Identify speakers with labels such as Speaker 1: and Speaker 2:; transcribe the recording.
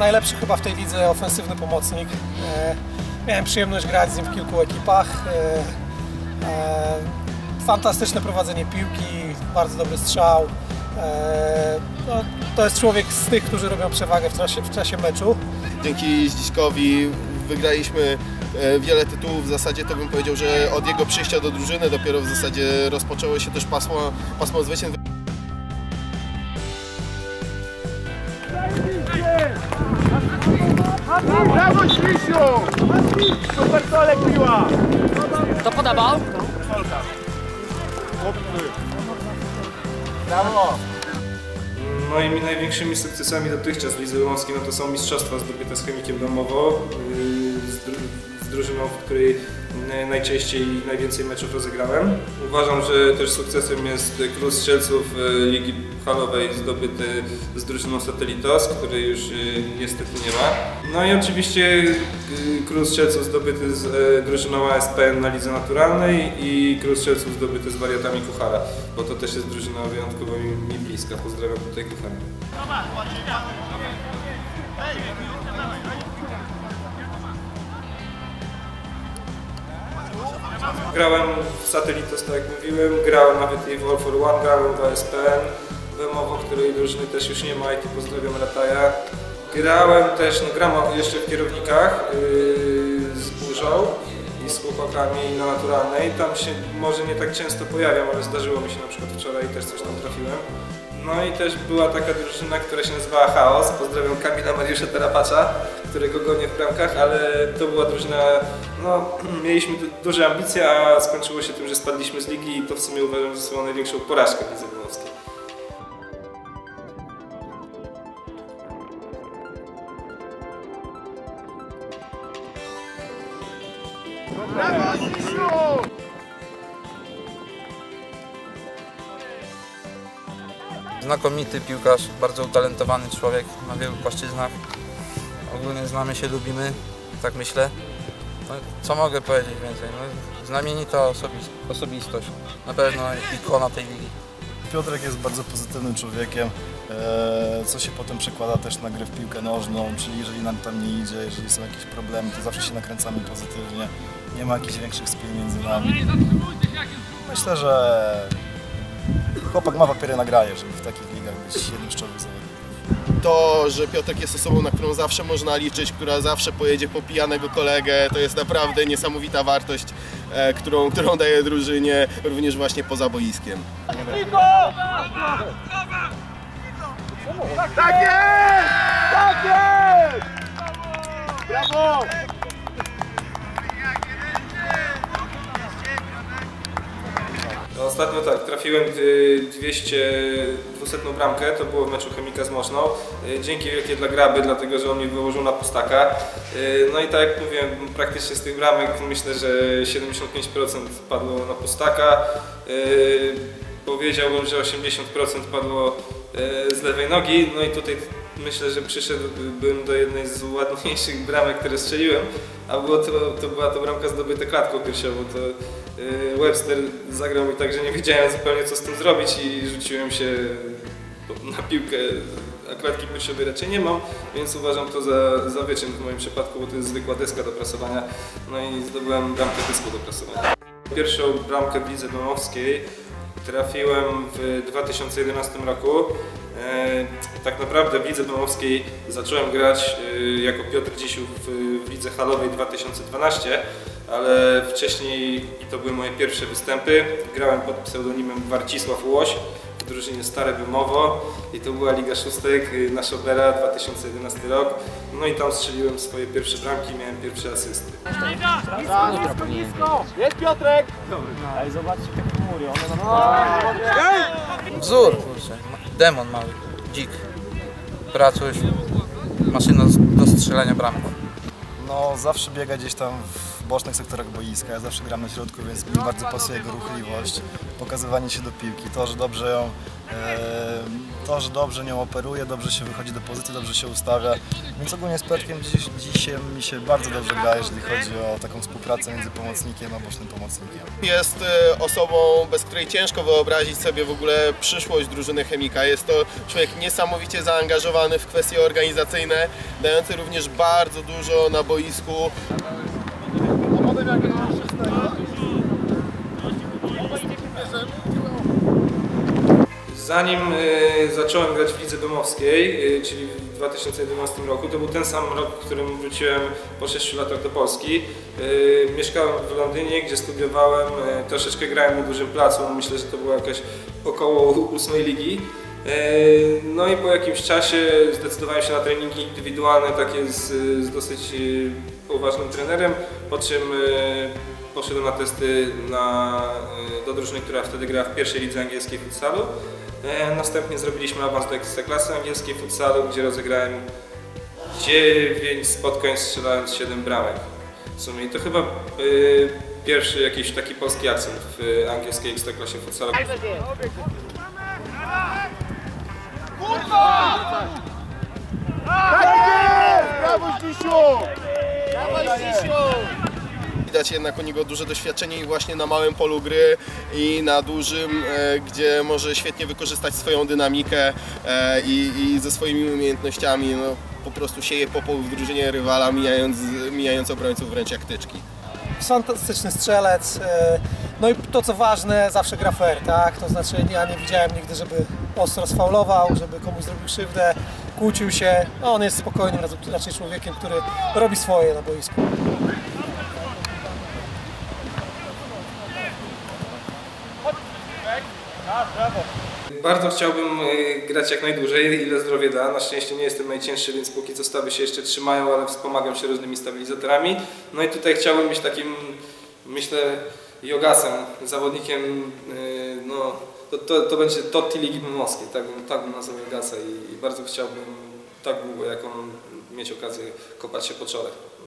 Speaker 1: najlepszy chyba w tej lidze ofensywny pomocnik. E, miałem przyjemność grać z nim w kilku ekipach. E, e, fantastyczne prowadzenie piłki, bardzo dobry strzał. No, to jest człowiek z tych, którzy robią przewagę w czasie, w czasie meczu.
Speaker 2: Dzięki Zdziśkowi wygraliśmy wiele tytułów. W zasadzie to bym powiedział, że od jego przyjścia do drużyny dopiero w zasadzie rozpoczęło się też pasmo, pasmo zwycięstw.
Speaker 3: Brawo Ślisiu! Super Solek piła!
Speaker 4: To podawał?
Speaker 3: Brawo!
Speaker 5: Moimi największymi sukcesami dotychczas w Lidze Łomskiej no to są mistrzostwa zdobyte z Chemikiem Domowo, drużyną, w której yy, najczęściej i najwięcej meczów rozegrałem. Uważam, że też sukcesem jest Król Strzelców yy, Ligi Halowej zdobyty z drużyną Satelitos, której już yy, niestety nie ma. No i oczywiście Król Strzelców zdobyty z drużyną ASPN na Lidze Naturalnej i Król Strzelców zdobyty z wariatami Kuchara, bo to też jest drużyna wyjątkowo mi, bliska. Pozdrawiam tutaj Kuchara. Grałem w Satelitos, tak jak mówiłem, grałem nawet i w All for One, grałem w ASPN, Bemowo, której drużyny też już nie ma i tu pozdrawiam Rataja. Grałem też, no gram jeszcze w kierownikach yy, z burzą i z chłopakami na naturalnej. Tam się może nie tak często pojawiam, ale zdarzyło mi się na przykład wczoraj też coś tam trafiłem. No i też była taka drużyna, która się nazywała Chaos. Pozdrawiam Kamila Mariusza Terapacza, którego gonię w bramkach, ale to była drużyna, no mieliśmy du- duże ambicje, a skończyło się tym, że spadliśmy z ligi i to w sumie uważam za swoją największą porażkę w.
Speaker 3: Brawo Ślisiu!
Speaker 6: Znakomity piłkarz, bardzo utalentowany człowiek na wielu płaszczyznach. Ogólnie znamy się, lubimy, tak myślę. No, co mogę powiedzieć więcej? No, znamienita osobis- osobistość, na pewno ikona tej ligi.
Speaker 7: Piotrek jest bardzo pozytywnym człowiekiem, e, co się potem przekłada też na grę w piłkę nożną, czyli jeżeli nam tam nie idzie, jeżeli są jakieś problemy, to zawsze się nakręcamy pozytywnie, nie ma jakichś większych spień między nami. Myślę, że chłopak ma papiery na granie, żeby w takich ligach być jednym z czołowych zawodników.
Speaker 2: To, że Piotrek jest osobą, na którą zawsze można liczyć, która zawsze pojedzie po pijanego kolegę, to jest naprawdę niesamowita wartość, e, którą, którą daje drużynie również właśnie poza boiskiem.
Speaker 3: Tak jest! Tak jest! Brawo!
Speaker 5: Ostatnio tak, trafiłem y, 200, 200 bramkę, to było w meczu Chemika z Moszną. Y, Dzięki wielkie dla Graby, dlatego że on mi wyłożył na pustaka. Y, No i tak jak mówiłem, praktycznie z tych bramek myślę, że 75% padło na pustaka. Y, Powiedziałbym, że 80% padło z lewej nogi. No i tutaj myślę, że przyszedłbym do jednej z ładniejszych bramek, które strzeliłem, a było to, to była to bramka zdobyta klatką piersiową. To y, Webster zagrał mi tak, że nie wiedziałem zupełnie co z tym zrobić i rzuciłem się na piłkę. A klatki piersiowej raczej nie mam, więc uważam to za, za wyczyn w moim przypadku, bo to jest zwykła deska do prasowania. No i zdobyłem bramkę dysku do prasowania. Pierwszą bramkę w lidze domowskiej trafiłem w 2011 roku. E, tak naprawdę w lidze domowskiej zacząłem grać e, jako Piotr Dzisiu w, lidze halowej 2012, ale wcześniej, i to były moje pierwsze występy, grałem pod pseudonimem Warcisław Łoś drużynie Stare Wymowo i to była Liga Szóstek, na Szobera 2011 rok. No i tam strzeliłem swoje pierwsze bramki, miałem pierwsze asysty.
Speaker 3: Jest Piotrek!
Speaker 6: Wzór, kurczę, demon mały, dzik. Pracuś, maszyna do strzelania bramek.
Speaker 7: No zawsze biega gdzieś tam w bocznych sektorach boiska. Ja zawsze gram na środku, więc mi bardzo pasuje jego ruchliwość, pokazywanie się do piłki, to, że dobrze ją, e, to, że dobrze nią operuje, dobrze się wychodzi do pozycji, dobrze się ustawia. Więc ogólnie z Petkiem dziś, dzisiaj mi się bardzo dobrze gra, jeżeli chodzi o taką współpracę między pomocnikiem a bocznym pomocnikiem.
Speaker 2: Jest e, osobą, bez której ciężko wyobrazić sobie w ogóle przyszłość drużyny Chemika. Jest to człowiek niesamowicie zaangażowany w kwestie organizacyjne, dający również bardzo dużo na boisku.
Speaker 5: Zanim e, zacząłem grać w Lidze Domowskiej, e, czyli w 2011 roku, to był ten sam rok, w którym wróciłem po 6 latach do Polski. E, Mieszkałem w Londynie, gdzie studiowałem, troszeczkę grałem na dużym placu, myślę, że to była jakaś około 8 ligi. No i po jakimś czasie zdecydowałem się na treningi indywidualne, takie z, z dosyć poważnym trenerem, po czym e, poszedłem na testy na, e, do drużyny, która wtedy grała w pierwszej lidze angielskiej futsalu. E, Następnie zrobiliśmy awans do ekstraklasy angielskiej futsalu, gdzie rozegrałem 9 spotkań strzelając 7 bramek. W sumie to chyba e, pierwszy jakiś taki polski akcent w angielskiej ekstraklasie futsalu.
Speaker 3: Tak jest! Brawo, Zdzisiu!
Speaker 2: Widać jednak u niego duże doświadczenie i właśnie na małym polu gry i na dużym, e, gdzie może świetnie wykorzystać swoją dynamikę e, i, i ze swoimi umiejętnościami no, po prostu sieje popół w drużynie rywala, mijając, mijając obrońców wręcz jak tyczki.
Speaker 1: Fantastyczny strzelec. e, No i to co ważne, zawsze gra fair, tak? To znaczy ja nie widziałem nigdy, żeby ostro sfaulował, żeby komuś zrobił krzywdę, kłócił się. No, on jest spokojnym raczej człowiekiem, który robi swoje na boisku.
Speaker 5: Bardzo chciałbym e, grać jak najdłużej, ile zdrowie da. Na szczęście nie jestem najcięższy, więc póki co stawy się jeszcze trzymają, ale wspomagam się różnymi stabilizatorami. No i tutaj chciałbym być takim, myślę, jogasem, zawodnikiem, e, to, to, to będzie Totti Ligi tak tak bym nazwał jogasa i, i bardzo chciałbym tak długo jak on mieć okazję kopać się po czole.